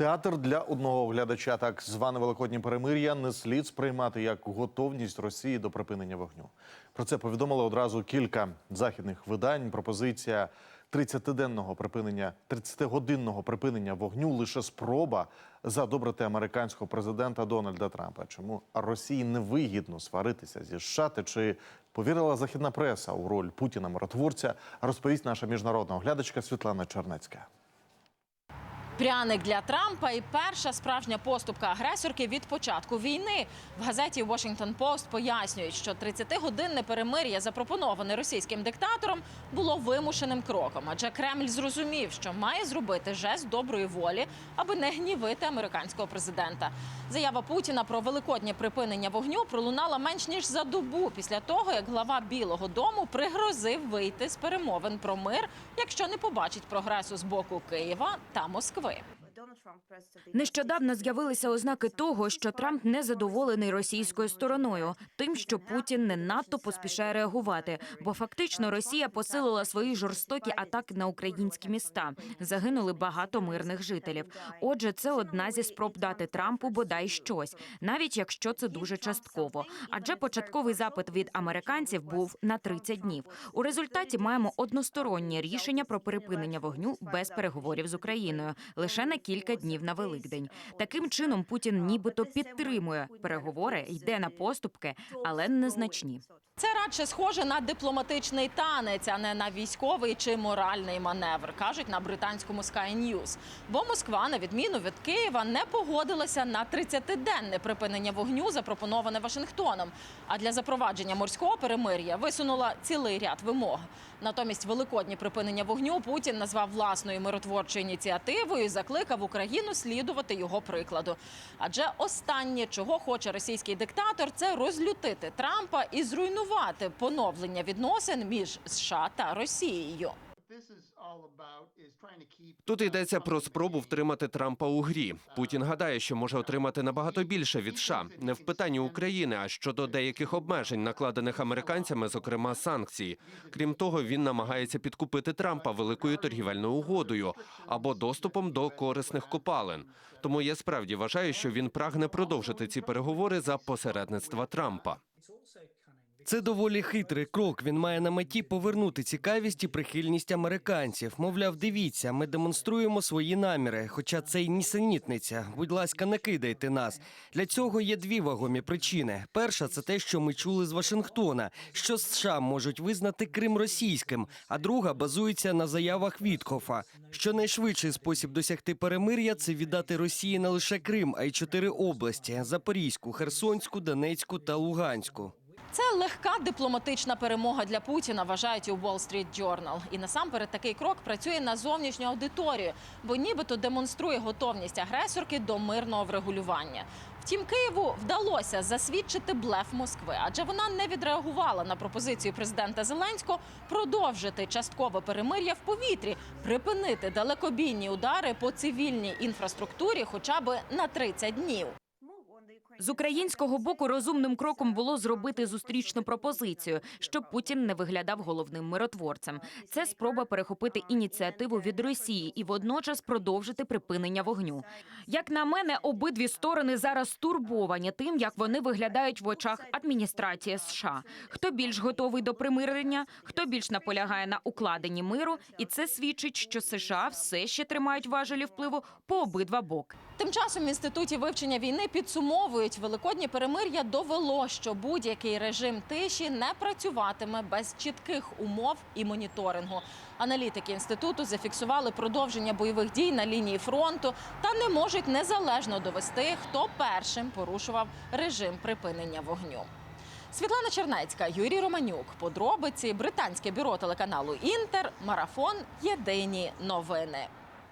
Театр для одного глядача, так зване великоднє перемир'я, не слід сприймати як готовність Росії до припинення вогню. Про це повідомили одразу кілька західних видань. Пропозиція 30-денного припинення, 30-годинного припинення вогню лише спроба задобрити американського президента Дональда Трампа. Чому Росії невигідно сваритися зі США? Та чи повірила західна преса у роль Путіна миротворця? Розповість наша міжнародна оглядачка Світлана Чернецька. Пряник для Трампа і перша справжня поступка агресорки від початку війни. В газеті Washington Post пояснюють, що 30-годинне перемир'я, запропоноване російським диктатором, було вимушеним кроком. Адже Кремль зрозумів, що має зробити жест доброї волі, аби не гнівити американського президента. Заява Путіна про великоднє припинення вогню пролунала менш ніж за добу після того, як глава Білого Дому пригрозив вийти з перемовин про мир, якщо не побачить прогресу з боку Києва та Москви. stoje. Нещодавно з'явилися ознаки того, що Трамп не задоволений російською стороною, тим, що Путін не надто поспішає реагувати, бо фактично Росія посилила свої жорстокі атаки на українські міста. Загинули багато мирних жителів. Отже, це одна зі спроб дати Трампу бодай щось, навіть якщо це дуже частково. Адже початковий запит від американців був на 30 днів. У результаті маємо одностороннє рішення про припинення вогню без переговорів з Україною лише на кілька днів на Великдень. Таким чином Путін нібито підтримує переговори, йде на поступки, але незначні. Це радше схоже на дипломатичний танець, а не на військовий чи моральний маневр, кажуть на британському Sky News. Бо Москва, на відміну від Києва, не погодилася на 30-денне припинення вогню, запропоноване Вашингтоном. А для запровадження морського перемир'я висунула цілий ряд вимог. Натомість великоднє припинення вогню Путін назвав власною миротворчою ініціативою і закликав Україну слідувати його прикладу. Адже останнє, чого хоче російський диктатор, це розлютити Трампа і зруйнувати поновлення відносин між США та Росією. Тут йдеться про спробу втримати Трампа у грі. Путін гадає, що може отримати набагато більше від США. не в питанні України, а щодо деяких обмежень, накладених американцями, зокрема санкцій. Крім того, він намагається підкупити Трампа великою торгівельною угодою або доступом до корисних копалин. Тому я справді вважаю, що він прагне продовжити ці переговори за посередництва Трампа. Це доволі хитрий крок. Він має на меті повернути цікавість і прихильність американців. Мовляв, дивіться, ми демонструємо свої наміри. Хоча це й нісенітниця. Будь ласка, не кидайте нас. Для цього є дві вагомі причини. Перша це те, що ми чули з Вашингтона, що США можуть визнати Крим російським, а друга базується на заявах Віткофа. Що найшвидший спосіб досягти перемир'я це віддати Росії не лише Крим, а й чотири області: Запорізьку, Херсонську, Донецьку та Луганську. Це легка дипломатична перемога для Путіна, вважають у Wall Street Journal. І насамперед такий крок працює на зовнішню аудиторію, бо нібито демонструє готовність агресорки до мирного врегулювання. Втім, Києву вдалося засвідчити блеф Москви, адже вона не відреагувала на пропозицію президента Зеленського продовжити часткове перемир'я в повітрі, припинити далекобійні удари по цивільній інфраструктурі, хоча б на 30 днів. З українського боку розумним кроком було зробити зустрічну пропозицію, щоб Путін не виглядав головним миротворцем. Це спроба перехопити ініціативу від Росії і водночас продовжити припинення вогню. Як на мене, обидві сторони зараз стурбовані тим, як вони виглядають в очах адміністрації США. Хто більш готовий до примирення, хто більш наполягає на укладенні миру, і це свідчить, що США все ще тримають важелі впливу по обидва боки. Тим часом в інституті вивчення війни підсумовують, великоднє перемир'я довело, що будь-який режим тиші не працюватиме без чітких умов і моніторингу. Аналітики інституту зафіксували продовження бойових дій на лінії фронту та не можуть незалежно довести, хто першим порушував режим припинення вогню. Світлана Чернецька, Юрій Романюк. Подробиці британське бюро телеканалу Інтер. Марафон. Єдині новини.